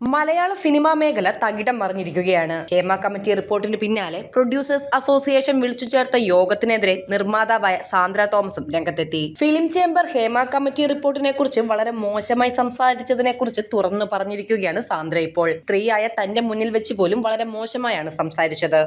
മലയാള cinema മേഖല തകിടം മറിഞ്ഞിരിക്കുകയാണ്. Hema committee റിപ്പോർട്ടിന് പിന്നാലെ പ്രൊഡ്യൂസേഴ്സ് അസോസിയേഷൻ വിളിച്ചു ചേർത്ത യോഗത്തിനെതിരെ നിർമ്മാതാവായ സാന്ദ്ര തോമസും രംഗത്തെത്തി. ഫിലിം ചേംബർ ഹേമ കമ്മിറ്റി റിപ്പോർട്ടിനെ കുറിച്ച് വളരെ മോശമായി സംസാരിച്ചതിനെ കുറിച്ച് തുറന്നു പറഞ്ഞിരിക്കുകയാണ് സാന്ദ്ര ഇപ്പോൾ. സ്ത്രീയായ തന്റെ മുന്നിൽ വെച്ച് പോലും വളരെ മോശമായാണ് സംസാരിച്ചത്.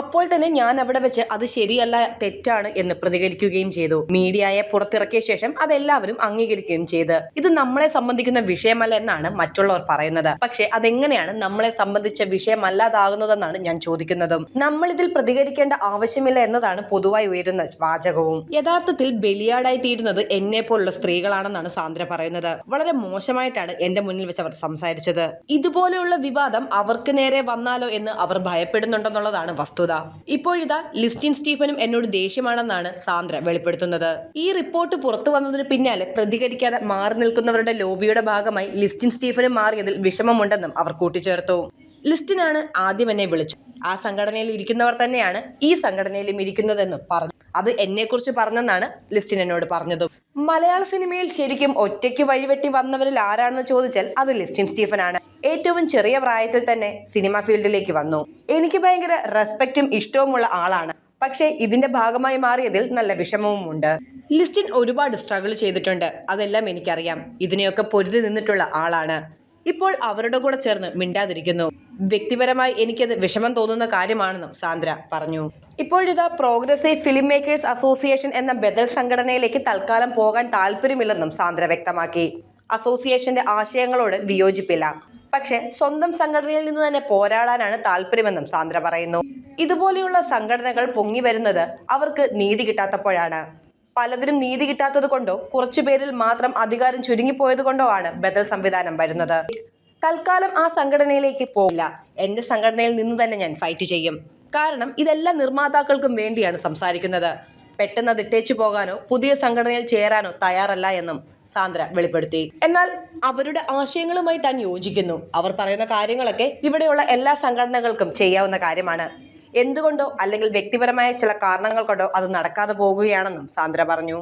അപ്പോൾ തന്നെ ഞാൻ അവിടെ വെച്ച് അത് ശരിയല്ല തെറ്റാണ് എന്ന് പ്രതികരിക്കുകയും ചെയ്തു. മീഡിയയെ പുറത്തിറക്കിയ ശേഷം അതെല്ലാവരും അംഗീകരിക്കുകയും ചെയ്ത്. ഇത് നമ്മളെ സംബന്ധിക്കുന്ന വിഷയമല്ല എന്നാണ് മറ്റുള്ളവർ പറയുന്നത്. പക്ഷെ അതെങ്ങനെയാണ് നമ്മളെ സംബന്ധിച്ച വിഷയമല്ലാതാകുന്നതെന്നാണ് ഞാൻ ചോദിക്കുന്നതും. നമ്മൾ ഇതിൽ പ്രതികരിക്കേണ്ട ആവശ്യമില്ല എന്നതാണ് പൊതുവായി ഉയരുന്ന വാചകവും. യഥാർത്ഥത്തിൽ ബലിയാടായി തീരുന്നത് എന്നെ പോലുള്ള സ്ത്രീകളാണെന്നാണ് സാന്ദ്ര പറയുന്നത്. വളരെ മോശമായിട്ടാണ് എന്റെ മുന്നിൽ വെച്ച് അവർ സംസാരിച്ചത്. ഇതുപോലെയുള്ള വിവാദം അവർക്ക് നേരെ വന്നാലോ എന്ന് അവർ ഭയപ്പെടുന്നുണ്ടെന്നുള്ളതാണ് വസ്തുത. ഇപ്പോഴിതാ ലിസ്റ്റിൻ സ്റ്റീഫനും എന്നോട് ദേഷ്യമാണെന്നാണ് സാന്ദ്ര വെളിപ്പെടുത്തുന്നത്. ഈ റിപ്പോർട്ട് പുറത്തു വന്നതിന് പിന്നാലെ പ്രതികരിക്കാതെ മാറി നിൽക്കുന്നവരുടെ ലോബിയുടെ ഭാഗമായി ലിസ്റ്റിൻ സ്റ്റീഫനും മാറിയതിൽ വിഷമമുണ്ടെന്നും അവർ കൂട്ടിച്ചേർത്തു. ലിസ്റ്റിനാണ് ആദ്യം എന്നെ വിളിച്ചത്. ആ സംഘടനയിൽ ഇരിക്കുന്നവർ തന്നെയാണ് ഈ സംഘടനയിലും ഇരിക്കുന്നതെന്നും പറഞ്ഞു. അത് എന്നെക്കുറിച്ച് പറഞ്ഞെന്നാണ് ലിസ്റ്റിൻ എന്നോട് പറഞ്ഞതും. മലയാള സിനിമയിൽ ശരിക്കും ഒറ്റയ്ക്ക് വഴിവെട്ടി വന്നവരിൽ ആരാണെന്ന് ചോദിച്ചാൽ അത് ലിസ്റ്റിൻ സ്റ്റീഫൻ ആണ് ഏറ്റവും ചെറിയ പ്രായത്തിൽ തന്നെ സിനിമ ഫീൽഡിലേക്ക് വന്നു. എനിക്ക് ഭയങ്കര റെസ്പെക്റ്റും ഇഷ്ടവുമുള്ള ആളാണ്. പക്ഷേ ഇതിന്റെ ഭാഗമായി മാറിയതിൽ നല്ല വിഷമവും ഉണ്ട് ലിസ്റ്റിൻ ഒരുപാട് സ്ട്രഗിൾ ചെയ്തിട്ടുണ്ട്. അതെല്ലാം എനിക്കറിയാം. ഇതിനെയൊക്കെ പൊരുതി നിന്നിട്ടുള്ള ആളാണ്. ഇപ്പോൾ അവരുടെ കൂടെ ചേർന്ന് മിണ്ടാതിരിക്കുന്നു. വ്യക്തിപരമായി എനിക്കത് വിഷമം തോന്നുന്ന കാര്യമാണെന്നും സാന്ദ്ര പറഞ്ഞു. ഇപ്പോഴിതാ പ്രോഗ്രസീവ് ഫിലിം മേക്കേഴ്സ് അസോസിയേഷൻ എന്ന ബദൽ സംഘടനയിലേക്ക് തൽക്കാലം പോകാൻ താല്പര്യമില്ലെന്നും സാന്ദ്ര വ്യക്തമാക്കി. അസോസിയേഷന്റെ ആശയങ്ങളോട് വിയോജിപ്പില്ല. പക്ഷേ സ്വന്തം സംഘടനയിൽ നിന്ന് തന്നെ പോരാടാനാണ് താല്പര്യമെന്നും സാന്ദ്ര പറയുന്നു. ഇതുപോലെയുള്ള സംഘടനകൾ പൊങ്ങി വരുന്നത് അവർക്ക് നീതി കിട്ടാത്തപ്പോഴാണ്. പലതിനും നീതി കിട്ടാത്തത് കൊണ്ടോ കുറച്ചു പേരിൽ മാത്രം അധികാരം ചുരുങ്ങിപ്പോയത് കൊണ്ടോ ആണ് ബദൽ സംവിധാനം വരുന്നത്. തൽക്കാലം ആ സംഘടനയിലേക്ക് പോകില്ല എന്റെ സംഘടനയിൽ നിന്ന് തന്നെ ഞാൻ ഫൈറ്റ് ചെയ്യും. കാരണം ഇതെല്ലാ നിർമ്മാതാക്കൾക്കും വേണ്ടിയാണ് സംസാരിക്കുന്നത്. പെട്ടെന്ന് അത് പോകാനോ പുതിയ സംഘടനയിൽ ചേരാനോ തയ്യാറല്ല എന്നും സാന്ദ്ര വെളിപ്പെടുത്തി. എന്നാൽ അവരുടെ ആശയങ്ങളുമായി താൻ യോജിക്കുന്നു. അവർ പറയുന്ന കാര്യങ്ങളൊക്കെ ഇവിടെയുള്ള എല്ലാ സംഘടനകൾക്കും ചെയ്യാവുന്ന കാര്യമാണ്. എന്തുകൊണ്ടോ അല്ലെങ്കിൽ വ്യക്തിപരമായ ചില കാരണങ്ങൾ കൊണ്ടോ അത് നടക്കാതെ പോകുകയാണെന്നും സാന്ദ്ര പറഞ്ഞു.